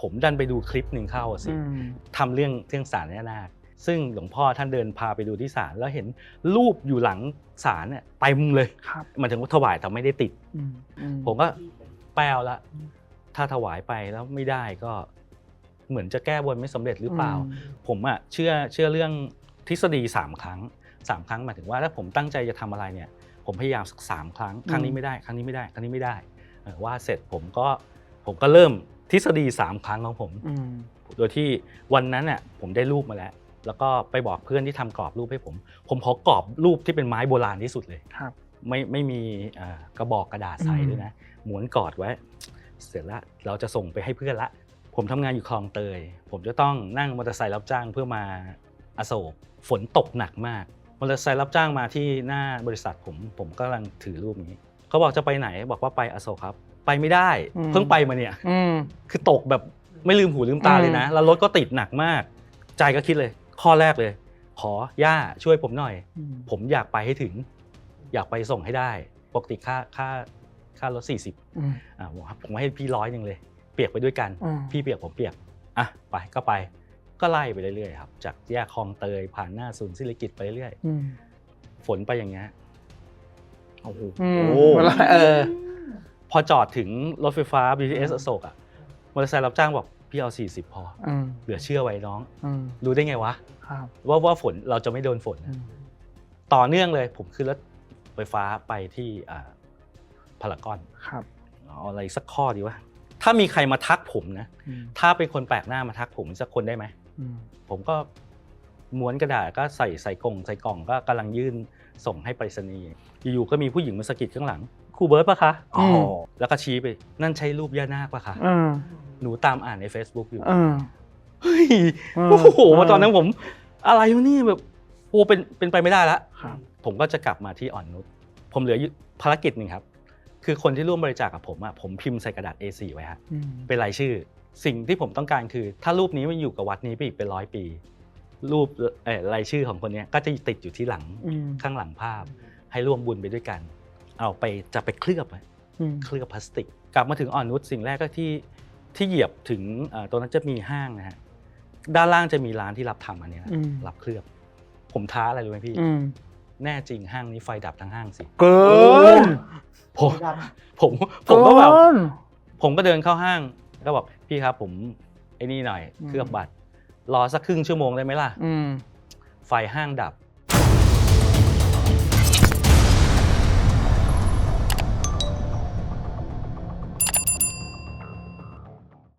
ผมดันไปดูคลิปหนึ่งเข้าอะสิอืมทำเรื่องเรื่องสารแน่นาคซึ่งหลวงพ่อท่านเดินพาไปดูที่ศาลแล้วเห็นรูปอยู่หลังศาลเนี่ยเต็มเลยครับมันถึงว่าถวายแต่ไม่ได้ติดอืมอืมผมก็แปลละ ถ้าถวายไปแล้วไม่ได้ก็เหมือนจะแก้บนไม่สำเร็จหรือเปล่า ผมอะเชื่อเชื่อเรื่องทฤษฎีสามครั้งสามครั้งหมายถึงว่าถ้าผมตั้งใจจะทำอะไรเนี่ย ผมพยายามสักสามครั้ง ครั้งนี้ไม่ได้ ครั้งนี้ไม่ได้ ครั้งนี้ไม่ได้เออว่าเสร็จผมก็ผมก็เริ่ม ทฤษฎีสามครั้งของผม อืมโดยที่วันนั้นน่ะผมได้รูปมาแล้ว แล้วก็ไปบอกเพื่อนที่ทำกรอบรูปให้ผม ผมขอกรอบรูปที่เป็นไม้โบราณที่สุดเลย ครับ ไม่ไม่มีเอ่อกระบอกกระดาษใส่อืม ด้วยนะม้วนกอดไว้ เสร็จแล้วเราจะส่งไปให้เพื่อนละ ผมทำงานอยู่คลองเตย ผมจะต้องนั่งมอเตอร์ไซค์รับจ้างเพื่อมาอโศกฝนตกหนักมากมอเตอร์ไซค์รับจ้างมาที่หน้าบริษัทผมผมกำลังถือรูปนี้ เขาบอกจะไปไหนบอกว่าไปอโศกครับ ไปไม่ได้ เพิ่งไปมาเนี่ยอืมคือตกแบบไม่ลืมหูลืมตาเลยนะ แล้วรถก็ติดหนักมาก ใจก็คิดเลย ข้อแรกเลย ขอย่าช่วยผมหน่อยอืมผมอยากไปให้ถึง อยากไปส่งให้ได้ ปกติค่าค่าค่ารถ40อืมอ่าผมผมให้พี่ร้อยหนึ่งเลย เปียกไปด้วยกันอืมพี่เปียกผมเปียกอะไปก็ไป ก็ไล่ไปเรื่อยๆครับ จากแยกคลองเตยผ่านหน้าศูนย์ศิริกิตไปเรื่อยอืมฝนไปอย่างเงี้ย โอ้โห อืมโอ้ เวลาเออ พอจอดถึงรถไฟฟ้า BTS อโศกอะมอเตอร์ไซค์รับจ้างบอกพี่เอา 40 พอ อืมเหลือเชื่อไว้น้อง อืมรู้ได้ไงวะ ครับว่าว่าฝนเราจะไม่โดนฝน อืมต่อเนื่องเลย ผมขึ้นรถไฟฟ้าไปที่อ่าพารากอนครับเอาอะไรสักข้อดีวะถ้ามีใครมาทักผมนะ อืมถ้าเป็นคนแปลกหน้ามาทักผมสักคนได้ไหม อืมผมก็ม้วนกระดาษก็ใส่ใส่กล่องใส่กล่องก็กำลังยื่น ส่งให้ไปรษณีย์อยู่ๆก็มีผู้หญิงมาสะกิดข้างหลังครูเบิร์ตปะคะอืมแล้วก็ชี้ไปนั่นใช่รูปย่านาคปะคะอืมหนูตามอ่านใน Facebook อยู่ อืม เฮ้ยอืมโอ้โหอืมตอนนั้นผม อะไรวะนี่แบบโอ้เป็นเป็นไปไม่ได้ละครับ ผมก็จะกลับมาที่อ่อนนุชผมเหลืออยู่ภารกิจหนึ่งครับ คือคนที่ร่วมบริจาคกับผมอะผมพิมพ์ใส่กระดาษ A4 ไว้ฮะอืมเป็นรายชื่อ สิ่งที่ผมต้องการคือ ถ้ารูปนี้มันอยู่กับวัดนี้ไปอีกเป็นร้อยปี รูปเอ่อรายชื่อของคนเนี้ยก็จะติดอยู่ที่หลังอืมข้างหลังภาพ ให้ร่วมบุญไปด้วยกัน เอาไปจะไปเคลือบไว้อืม เคลือบพลาสติก กลับมาถึงอ่อนนุชสิ่งแรกก็ที่ที่เหยียบถึงเอ่อตรงนั้นจะมีห้างนะฮะด้านล่างจะมีร้านที่รับทำอันเนี้ยนะอืม รับเคลือบ ผมท้าอะไรรู้ไหมพี่ อืมแน่จริงห้างนี้ไฟดับทั้งห้างสิเกินผมผมผมก็แบบเน ผมก็เดินเข้าห้าง ก็บอกพี่ครับผมไอ้นี่หน่อยอืม เคลือบบัตร รอสักครึ่งชั่วโมงได้ไหมล่ะอืมไฟห้างดับ